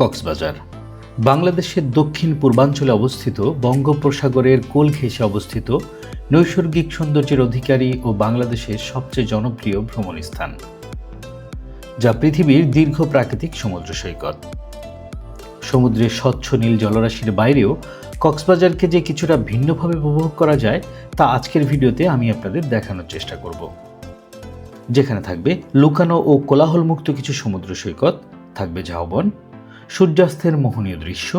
কক্সবাজার। বাংলাদেশের দক্ষিণ পূর্বাঞ্চলে অবস্থিত বঙ্গোপসাগরের কোল ঘেঁষে অবস্থিত নৈসর্গিক সৌন্দর্যের অধিকারী ও বাংলাদেশের সবচেয়ে জনপ্রিয় ভ্রমণ স্থান যা পৃথিবীর দীর্ঘ প্রাকৃতিক সমুদ্র সৈকত। সমুদ্রের স্বচ্ছ নীল জলরাশির বাইরেও কক্সবাজারকে যে কিছুটা ভিন্নভাবে উপভোগ করা যায়, তা আজকের ভিডিওতে আমি আপনাদের দেখানোর চেষ্টা করব। যেখানে থাকবে লুকানো ও কোলাহলমুক্ত কিছু সমুদ্র সৈকত, থাকবে ঝাউবন সূর্যাস্তের মোহনীয় দৃশ্য,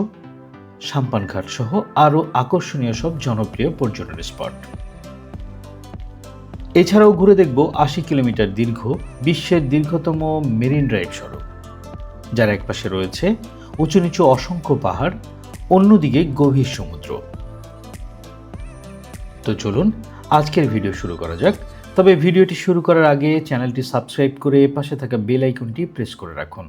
সাম্পানঘাট সহ আরও আকর্ষণীয় সব জনপ্রিয় পর্যটন স্পট। এছাড়াও ঘুরে দেখব আশি কিলোমিটার দীর্ঘ বিশ্বের দীর্ঘতম মেরিন ড্রাইভ সড়ক, যার একপাশে রয়েছে উঁচু নিচু অসংখ্য পাহাড়, অন্যদিকে গভীর সমুদ্র। তো চলুন, আজকের ভিডিও শুরু করা যাক। তবে ভিডিওটি শুরু করার আগে চ্যানেলটি সাবস্ক্রাইব করে পাশে থাকা বেল আইকনটি প্রেস করে রাখুন।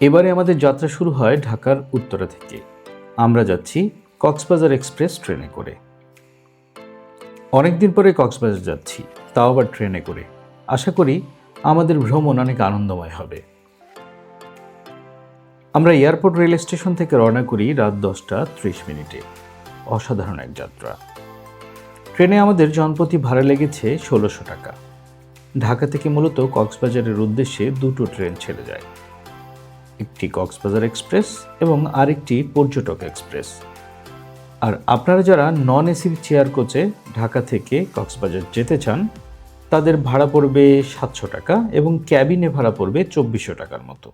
এবারে আমাদের যাত্রা শুরু হয় ঢাকার উত্তরা থেকে। আমরা যাচ্ছি কক্সবাজার এক্সপ্রেস ট্রেনে করে। অনেকদিন পরে কক্সবাজার যাচ্ছি, তাও আবার ট্রেনে করে। আশা করি আমাদের ভ্রমণ অনেক আনন্দময় হবে। আমরা এয়ারপোর্ট রেল স্টেশন থেকে রওনা করি রাত দশটা ত্রিশ মিনিটে। অসাধারণ এক যাত্রা। ট্রেনে আমাদের জনপ্রতি ভাড়া লেগেছে ষোলোশো টাকা। ঢাকা থেকে মূলত কক্সবাজারের উদ্দেশ্যে দুটো ট্রেন ছেড়ে যায়। একটি কক্সবাজার এক্সপ্রেস এবং আরেকটি পর্যটক এক্সপ্রেস। আর আপনারা যারা নন এসি চেয়ার কোচে ঢাকা থেকে কক্সবাজার যেতে চান, তাদের ভাড়া পড়বে সাতশো টাকা এবং ক্যাবিনে ভাড়া পড়বে চব্বিশশো টাকার মতো।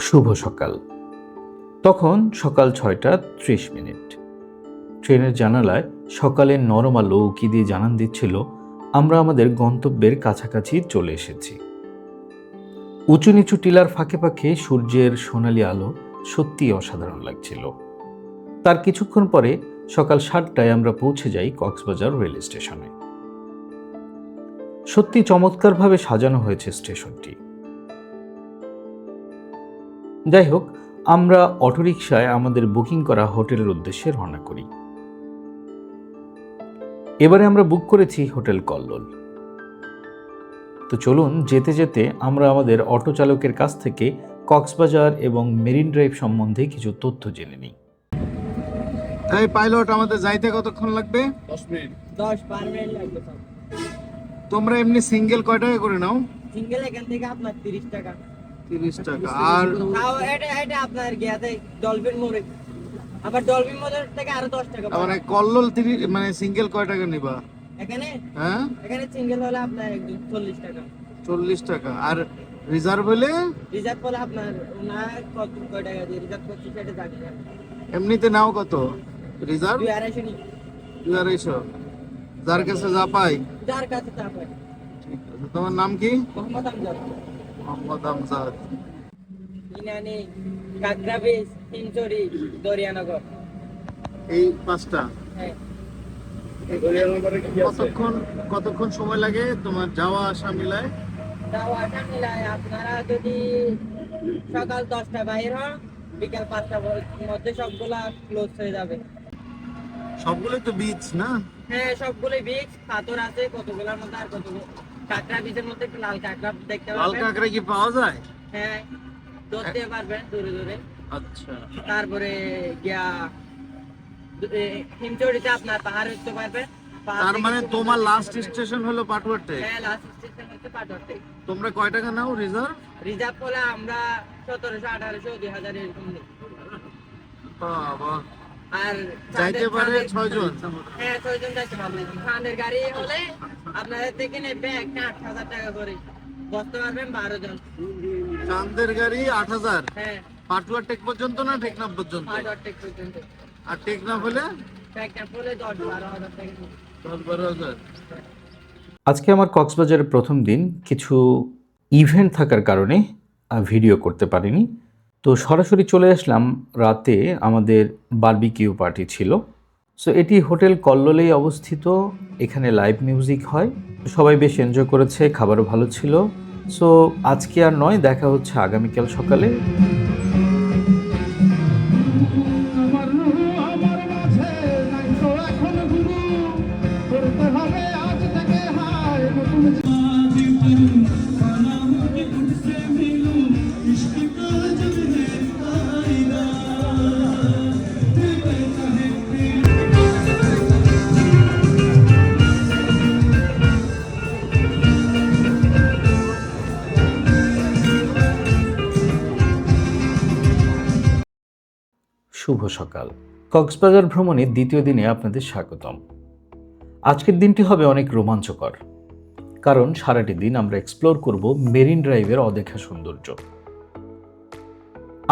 শুভ সকাল। তখন সকাল ছয়টা ত্রিশ মিনিট। ট্রেনের জানালায় সকালের নরম আলো উকি দিয়ে জানান দিচ্ছিল আমরা আমাদের গন্তব্যের কাছাকাছি চলে এসেছি। উঁচু নিচু টিলার ফাঁকে ফাঁকে সূর্যের সোনালি আলো সত্যি অসাধারণ লাগছিল। তার কিছুক্ষণ পরে সকাল সাতটায় আমরা পৌঁছে যাই কক্সবাজার রেল স্টেশনে। সত্যি চমৎকারভাবে সাজানো হয়েছে স্টেশনটি। যাই হোক, আমরা অটোরিকশায় আমাদের বুকিং করা হোটেলের উদ্দেশ্যে রওনা করি। এবারে আমরা বুক করেছি হোটেল কল্লোল। তো চলুন যেতে যেতে আমরা আমাদের অটো চালকের কাছ থেকে কক্সবাজার এবং মেরিন ড্রাইভ সম্বন্ধে কিছু তথ্য জেনে নিই। এই পাইলট আমাদের যাইতে কতক্ষণ লাগবে? দশ মিনিট। দশ বারো মিনিট লাগবে তোমরা এমনি সিঙ্গেল কয় টাকা করে নাও? সিঙ্গেল এখান থেকে আপনার তিরিশ টাকা। তিরিশ টাকা। আর তাও এটা এটা আপনার গিয়াতে ডলফিন মোড়ে। আবার ডলফিন মোড়ের থেকে আরও দশ টাকা মানে। কল্লোল তিরিশ মানে সিঙ্গেল কয় টাকা নিবা? এখানে? হ্যাঁ? এখানে সিঙ্গেল হলে আপনার একদম চল্লিশ টাকা। চল্লিশ টাকা। আর রিজার্ভ হলে? রিজার্ভ হলে আপনার ওনার কত কয় টাকা দিয়ে রিজার্ভ করছি সেটা জানি এমনিতে নাও কত? রিজার্ভ দুই আড়াইশো নি দুই আড়াইশো। যার কাছে যা পাই। যার কাছে তা পাই। ঠিক আছে। তোমার নাম কি? মোহাম্মদ আমজাদ। মোহাম্মদ আমজাদ। ইনানি। কাকরা বিচ তিনচুরি দরিয়ানগর। এই পাঁচটা। হ্যাঁ। কতক্ষণ কতক্ষণ সময় লাগে তোমার যাওয়া আসা মিলায়? যাওয়াটা মিলায়। আপনারা যদি সকাল দশটা বাইর হন বিকাল পাঁচটার মধ্যে সবগুলা ক্লোজ হয়ে যাবে। সবগুলোই তো বিচ না? হ্যাঁ সবগুলোই বিচ পাথর আছে কতগুলোর মধ্যে আর কতগুলো কাঁকড়া বীজের মধ্যে একটু লাল কাঁকড়া দেখতে লাল কাঁকড়া কি পাওয়া যায়? হ্যাঁ। ধরতে পারবেন দূরে দূরে। আচ্ছা। তারপরে গিয়া হিমচড়িতে আপনার পাহাড় উঠতে পারবেন। তার মানে তোমার লাস্ট স্টেশন হলো পাটুয়ারটে হ্যাঁ লাস্ট স্টেশন হচ্ছে পাটরতে তোমরা কয় টাকা নাও রিজার্ভ রিজার্ভ করলে আমরা সতেরোশো আঠারোশো দুই হাজার এরকম নিই। বাবা। আর যাইতে পারে চাঁদের- ছয়জন। হ্যাঁ ছয়জন যাইতে পারবেন। খানের গাড়ি হলে আপনাদের থেকে নেবে একটা আট হাজার টাকা করে। বসতে পারবেন বারো জন। চান্দের গাড়ি আট হাজার। হ্যাঁ। পাটুয়া টেক পর্যন্ত না টেকনাফ পর্যন্ত? অর্ধেক পর্যন্ত। আর টেকনাফ হলে? একটা হলে দশ বারো হাজার টাকা দশ বারো হাজার। আজকে আমার কক্সবাজারের প্রথম দিন। কিছু ইভেন্ট থাকার কারণে ভিডিও করতে পারিনি। তো সরাসরি চলে আসলাম রাতে আমাদের বারবিকিউ পার্টি ছিল। সো এটি হোটেল কল্লোলেই অবস্থিত। এখানে লাইভ মিউজিক হয়। সবাই বেশ এনজয় করেছে, খাবারও ভালো ছিল। সো আজকে আর নয়, দেখা হচ্ছে আগামীকাল সকালে। সকাল। কক্সবাজার ভ্রমণের দ্বিতীয় দিনে আপনাদের স্বাগতম। আজকের দিনটি হবে অনেক রোমাঞ্চকর, কারণ সারাটি দিন আমরা এক্সপ্লোর করব মেরিন ড্রাইভের অদেখা সৌন্দর্য।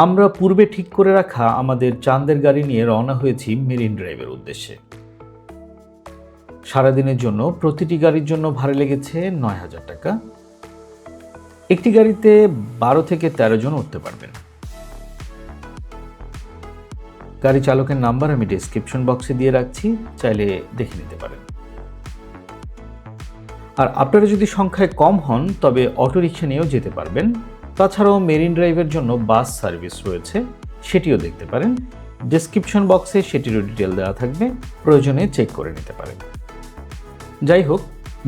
আমরা পূর্বে ঠিক করে রাখা আমাদের চাঁদের গাড়ি নিয়ে রওনা হয়েছি মেরিন ড্রাইভের উদ্দেশ্যে। সারাদিনের জন্য প্রতিটি গাড়ির জন্য ভাড়া লেগেছে নয় হাজার টাকা। একটি গাড়িতে বারো থেকে তেরো জন উঠতে পারবেন। গাড়ি চালকের নাম্বার আমি ডেসক্রিপশন বক্সে দিয়ে রাখছি, চাইলে দেখে নিতে পারেন। আর আপনারা যদি সংখ্যায় কম হন, তবে অটোরিকশা নিয়েও যেতে পারবেন। তাছাড়াও মেরিন ড্রাইভের জন্য বাস সার্ভিস রয়েছে, সেটিও দেখতে পারেন। ডেসক্রিপশন বক্সে সেটিরও ডিটেল দেওয়া থাকবে, প্রয়োজনে চেক করে নিতে পারেন। যাই হোক,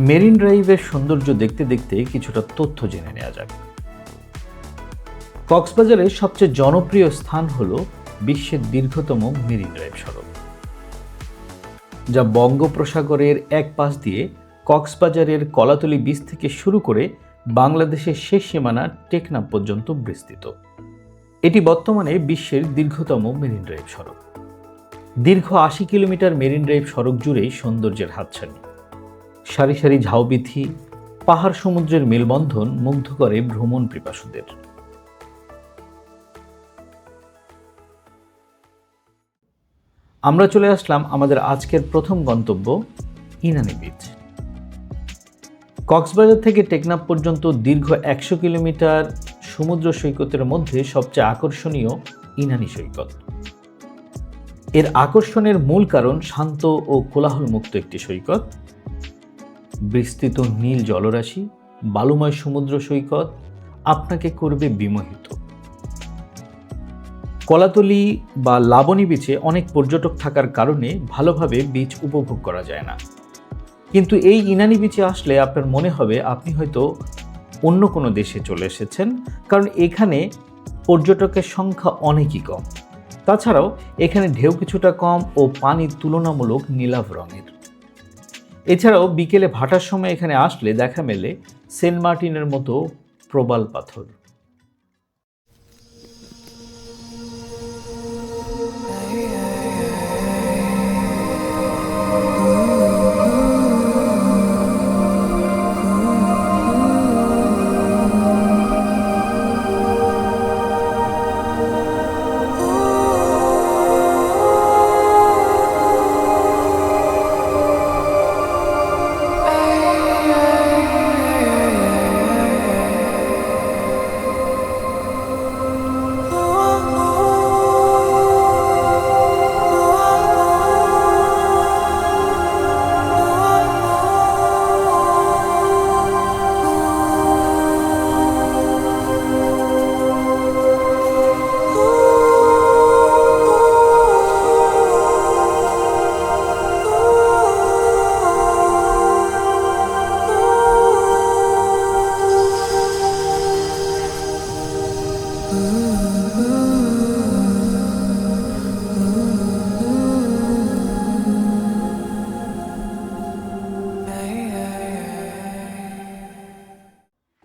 মেরিন ড্রাইভের সৌন্দর্য দেখতে দেখতে কিছুটা তথ্য জেনে নেওয়া যাক। কক্সবাজারের সবচেয়ে জনপ্রিয় স্থান হল বিশ্বের দীর্ঘতম মেরিন ড্রাইভ সড়ক। যা বঙ্গোপসাগরের এক পাশ দিয়ে কক্সবাজারের কলাতলি বীজ থেকে শুরু করে বাংলাদেশের শেষ সীমানা টেকনাফ পর্যন্ত বিস্তৃত। এটি বর্তমানে বিশ্বের দীর্ঘতম মেরিন ড্রাইভ সড়ক। দীর্ঘ আশি কিলোমিটার মেরিন ড্রাইভ সড়ক জুড়েই সৌন্দর্যের হাতছানি। সারি সারি ঝাউবিথি, পাহাড় সমুদ্রের মেলবন্ধন মুগ্ধ করে ভ্রমণ পিপাসুদের। আমরা চলে আসলাম আমাদের আজকের প্রথম গন্তব্য, ইনানি বিচ কক্সবাজার থেকে টেকনাফ পর্যন্ত দীর্ঘ একশো কিলোমিটার সমুদ্র সৈকতের মধ্যে সবচেয়ে আকর্ষণীয় ইনানি সৈকত। এর আকর্ষণের মূল কারণ শান্ত ও কোলাহলমুক্ত একটি সৈকত। বিস্তৃত নীল জলরাশি, বালুময় সমুদ্র সৈকত, আপনাকে করবে বিমোহিত। কলাতলি বা লাবণী বিচে অনেক পর্যটক থাকার কারণে ভালোভাবে বিচ উপভোগ করা যায় না। কিন্তু এই ইনানি বিচে আসলে আপনার মনে হবে আপনি হয়তো অন্য কোনো দেশে চলে এসেছেন, কারণ এখানে পর্যটকের সংখ্যা অনেকই কম। তাছাড়াও এখানে ঢেউ কিছুটা কম ও পানি তুলনামূলক নীলাভ রঙের। এছাড়াও বিকেলে ভাটার সময় এখানে আসলে দেখা মেলে সেন্ট মার্টিনের মতো প্রবাল পাথর।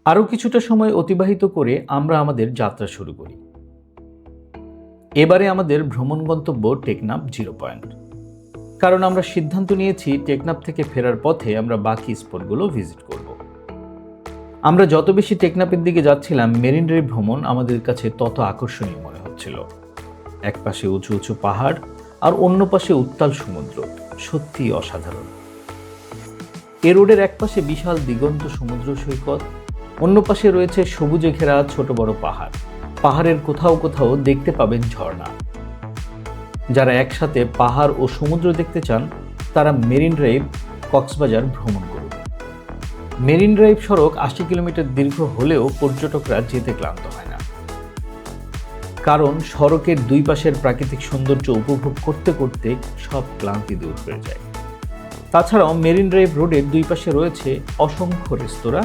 আরও কিছুটা সময় অতিবাহিত করে আমরা আমাদের যাত্রা শুরু করি। এবারে আমাদের ভ্রমণ গন্তব্য টেকনাপ জিরো পয়েন্ট। কারণ আমরা সিদ্ধান্ত নিয়েছি টেকনাপ থেকে ফেরার পথে আমরা বাকি স্পটগুলো ভিজিট করব। আমরা যত বেশি টেকনাপের দিকে যাচ্ছিলাম মেরিন ড্রাইভ ভ্রমণ আমাদের কাছে তত আকর্ষণীয় মনে হচ্ছিল। এক পাশে উঁচু উঁচু পাহাড় আর অন্য পাশে উত্তাল সমুদ্র। সত্যিই অসাধারণ। এ রোডের এক পাশে বিশাল দিগন্ত সমুদ্র সৈকত অন্য পাশে রয়েছে সবুজে ঘেরা ছোট বড় পাহাড়। পাহাড়ের কোথাও কোথাও দেখতে পাবেন ঝর্ণা। যারা একসাথে পাহাড় ও সমুদ্র দেখতে চান, তারা মেরিন ড্রাইভ, কক্সবাজার ভ্রমণ করুন। মেরিন ড্রাইভ সড়ক আশি কিলোমিটার দীর্ঘ হলেও পর্যটকরা যেতে ক্লান্ত হয় না। কারণ সড়কের দুই পাশের প্রাকৃতিক সৌন্দর্য উপভোগ করতে করতে সব ক্লান্তি দূর হয়ে যায়। তাছাড়াও মেরিন ড্রাইভ রোডের দুই পাশে রয়েছে অসংখ্য রেস্তোরাঁ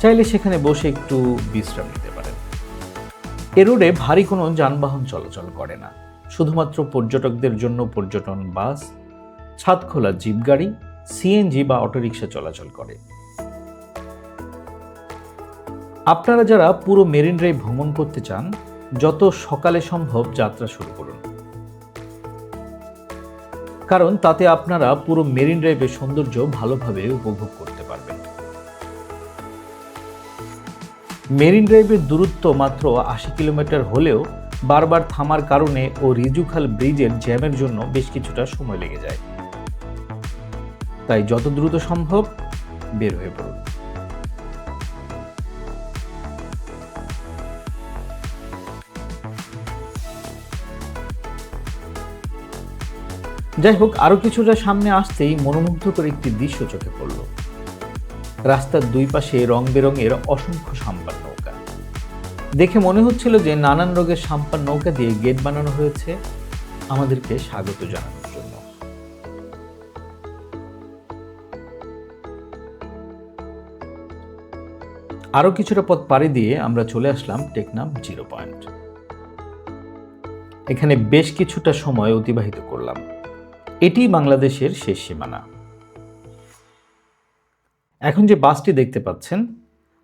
চাইলে সেখানে বসে একটু বিশ্রাম নিতে পারেন। এ রোডে ভারী কোনো যানবাহন চলাচল করে না। শুধুমাত্র পর্যটকদের জন্য পর্যটন বাস ছাদখোলা জিপ গাড়ি, সিএনজি বা অটোরিকশা চলাচল করে। আপনারা যারা পুরো মেরিন ড্রাইভ ভ্রমণ করতে চান, যত সকালে সম্ভব যাত্রা শুরু করুন। কারণ তাতে আপনারা পুরো মেরিন ড্রাইভের সৌন্দর্য ভালোভাবে উপভোগ করতে মেরিন ড্রাইভের দূরত্ব মাত্র আশি কিলোমিটার হলেও বারবার থামার কারণে ও রিজুখাল ব্রিজের জ্যামের জন্য বেশ কিছুটা সময় লেগে যায়। তাই যত দ্রুত সম্ভব বের হয়ে পড়ুন। যাই হোক, আরও কিছুটা সামনে আসতেই মনোমুগ্ধকর একটি দৃশ্য চোখে পড়ল। রাস্তার দুই পাশে রং বেরঙের অসংখ্য সাম্পান দেখে মনে হচ্ছিল যে নানান রোগের সাম্পান নৌকা দিয়ে গেট বানানো হয়েছে। আমাদেরকে স্বাগত জানানোর জন্য। আরও কিছুটা পথ পাড়ি দিয়ে আমরা চলে আসলাম টেকনাম জিরো পয়েন্ট। এখানে বেশ কিছুটা সময় অতিবাহিত করলাম। এটি বাংলাদেশের শেষ সীমানা। এখন যে বাসটি দেখতে পাচ্ছেন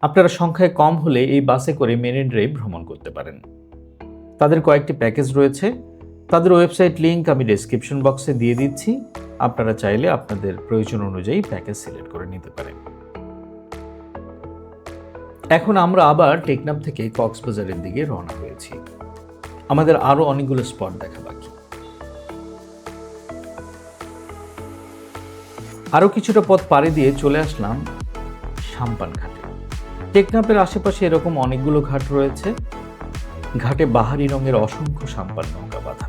আপনারা সংখ্যায় কম হলে এই বাসে করে মেরিন ড্রাইভ ভ্রমণ করতে পারেন। তাদের কয়েকটি প্যাকেজ রয়েছে। তাদের ওয়েবসাইট লিংক আমি ডেসক্রিপশন বক্সে দিয়ে দিচ্ছি। আপনারা চাইলে আপনাদের প্রয়োজন অনুযায়ী প্যাকেজ সিলেক্ট করে নিতে পারেন। এখন আমরা আবার টেকনাম থেকে কক্সবাজারের দিকে রওনা হয়েছি। আমাদের আরও অনেকগুলো স্পট দেখা বাকি। আরও কিছুটা পথ পাড়ি দিয়ে চলে আসলাম সাম্পান টেকনাপের আশেপাশে এরকম অনেকগুলো ঘাট রয়েছে। ঘাটে বাহারি রঙের অসংখ্য সাম্পান নৌকা বাঁধা।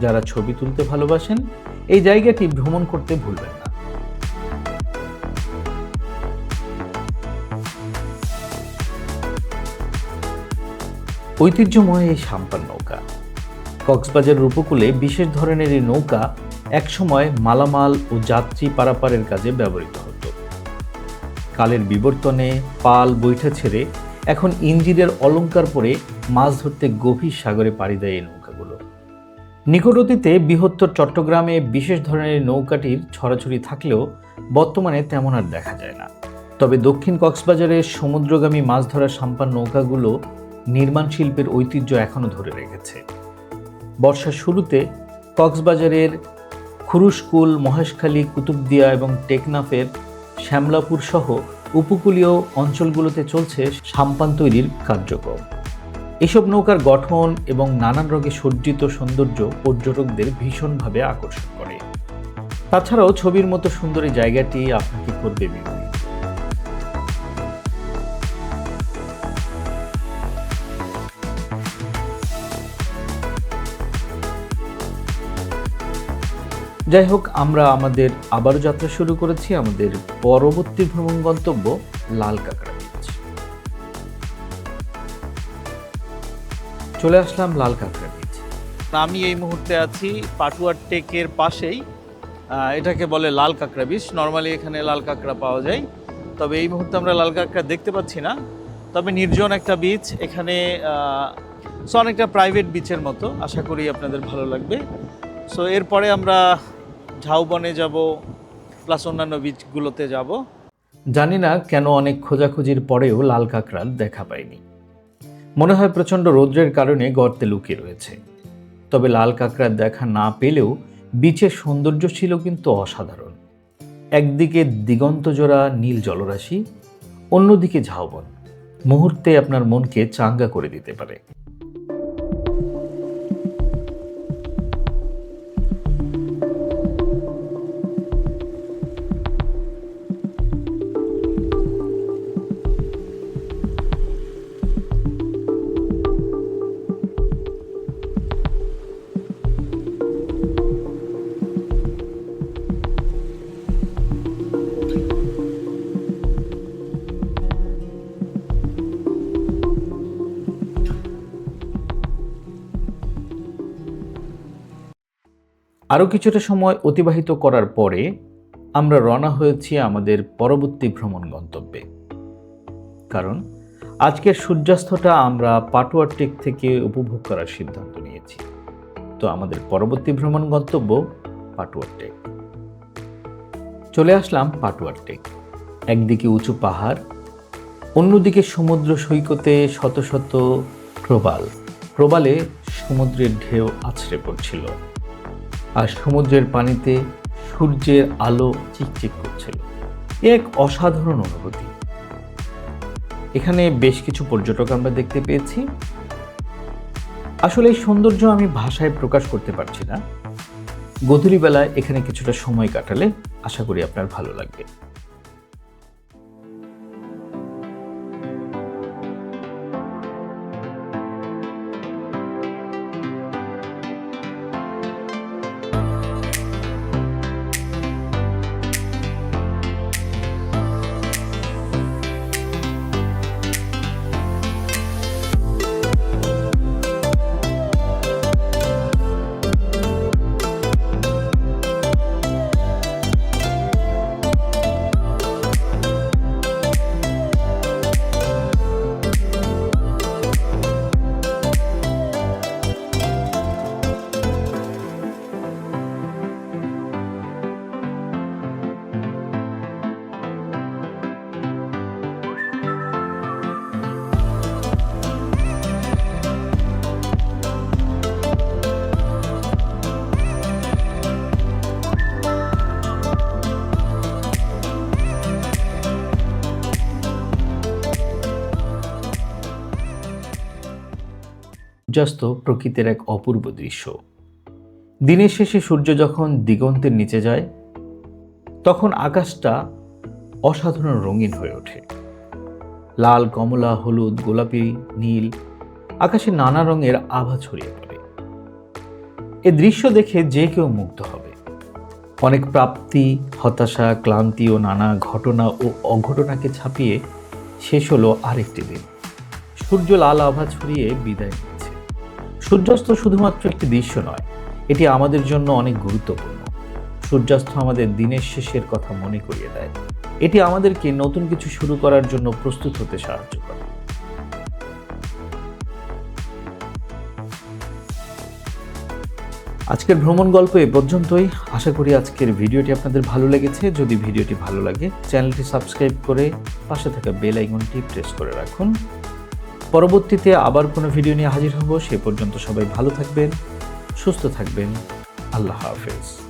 যারা ছবি তুলতে ভালোবাসেন, এই জায়গাটি ভ্রমণ করতে ভুলবেন না। ঐতিহ্যময় এই সাম্পান নৌকা। কক্সবাজারের উপকূলে বিশেষ ধরনের এই নৌকা একসময় মালামাল ও যাত্রী পারাপারের কাজে ব্যবহৃত হতো কালের বিবর্তনে পাল বৈঠা ছেড়ে এখন ইঞ্জিনের অলংকার পরে মাছ ধরতে গভীর সাগরে পাড়ি দেয় এই নৌকাগুলো। নিকট অতীতে বৃহত্তর চট্টগ্রামে বিশেষ ধরনের নৌকাটির ছড়াছড়ি থাকলেও বর্তমানে তেমন আর দেখা যায় না। তবে দক্ষিণ কক্সবাজারের সমুদ্রগামী মাছ ধরার সাম্পান নৌকাগুলো নির্মাণ শিল্পের ঐতিহ্য এখনও ধরে রেখেছে। বর্ষার শুরুতে কক্সবাজারের খুরুশকুল, মহেশখালী, কুতুবদিয়া এবং টেকনাফের শ্যামলাপুর সহ উপকূলীয় অঞ্চলগুলোতে চলছে সাম্পান তৈরির কার্যক্রম। এসব নৌকার গঠন এবং নানান রঙে সজ্জিত সৌন্দর্য পর্যটকদের ভীষণভাবে আকর্ষণ করে। তাছাড়াও ছবির মতো সুন্দর জায়গাটি আপনাকে করবে বিমোহিত যাই হোক আমরা আমাদের আবারও যাত্রা শুরু করেছি আমাদের পরবর্তী ভ্রমণ গন্তব্য লাল কাঁকড়া বিচ চলে আসলাম লাল কাঁকড়া বিচ আমি এই মুহূর্তে আছি পাটুয়ার টেকের পাশেই এটাকে বলে লাল কাঁকড়া বিচ নর্মালি এখানে লাল কাঁকড়া পাওয়া যায়। তবে এই মুহূর্তে আমরা লাল কাঁকড়া দেখতে পাচ্ছি না। তবে নির্জন একটা বিচ এখানে সো অনেকটা প্রাইভেট বিচের মতো। আশা করি আপনাদের ভালো লাগবে। সো এরপরে আমরা ঝাউবনে যাব প্লাস অন্যান্য বিচগুলোতে যাব। জানি না কেন অনেক খোঁজাখুঁজির পরেও লাল কাঁকড়ার দেখা পাইনি। মনে হয় প্রচণ্ড রৌদ্রের কারণে গর্তে লুকিয়ে রয়েছে। তবে লাল কাঁকড়ার দেখা না পেলেও বিচের সৌন্দর্য ছিল কিন্তু অসাধারণ। একদিকে দিগন্তজোড়া নীল জলরাশি, অন্যদিকে ঝাউবন। মুহূর্তে আপনার মনকে চাঙ্গা করে দিতে পারে। আরও কিছুটা সময় অতিবাহিত করার পরে আমরা রওনা হয়েছি আমাদের পরবর্তী ভ্রমণ গন্তব্যে। কারণ আজকের সূর্যাস্তটা আমরা পাটুয়ার টেক থেকে উপভোগ করার সিদ্ধান্ত নিয়েছি। তো আমাদের পরবর্তী ভ্রমণ গন্তব্য পাটুয়ার টেক চলে আসলাম পাটুয়ার টেক একদিকে উঁচু পাহাড়, অন্যদিকে সমুদ্র সৈকতে শত শত প্রবাল। প্রবালে সমুদ্রের ঢেউ আছড়ে পড়ছিল। আর সমুদ্রের পানিতে সূর্যের আলো চিকচিক করছিল। এক অসাধারণ অনুভূতি। এখানে বেশ কিছু পর্যটক আমরা দেখতে পেয়েছি। আসলে এই সৌন্দর্য আমি ভাষায় প্রকাশ করতে পারছি না। গধূলি বেলায় এখানে কিছুটা সময় কাটালে আশা করি আপনার ভালো লাগবে। সূর্যাস্ত প্রকৃতির এক অপূর্ব দৃশ্য। দিনের শেষে সূর্য যখন দিগন্তের নিচে যায়, তখন আকাশটা অসাধারণ রঙিন হয়ে ওঠে। লাল কমলা, হলুদ, গোলাপি, নীল, আকাশে নানা রঙের আভা ছড়িয়ে পড়ে। এ দৃশ্য দেখে যে কেউ মুগ্ধ হবে। অনেক প্রাপ্তি, হতাশা, ক্লান্তি ও নানা ঘটনা ও অঘটনাকে ছাপিয়ে শেষ হলো আরেকটি দিন। সূর্য লাল আভা ছড়িয়ে বিদায় সূর্যাস্ত শুধুমাত্র একটি দৃশ্য নয়, এটি আমাদের জন্য অনেক গুরুত্বপূর্ণ। সূর্যাস্ত আমাদের দিনের শেষের কথা মনে করিয়ে দেয়। এটি আমাদেরকে নতুন কিছু শুরু করার জন্য প্রস্তুত হতে সাহায্য করে। আজকের ভ্রমণ গল্প এ পর্যন্তই। আশা করি আজকের ভিডিওটি আপনাদের ভালো লেগেছে। যদি ভিডিওটি ভালো লাগে, চ্যানেলটি সাবস্ক্রাইব করে পাশে থাকা বেল আইকনটি প্রেস করে রাখুন। পরবর্তীতে আবার কোনো ভিডিও নিয়ে হাজির হব, সে পর্যন্ত সবাই ভালো থাকবেন, সুস্থ থাকবেন। আল্লাহ হাফেজ।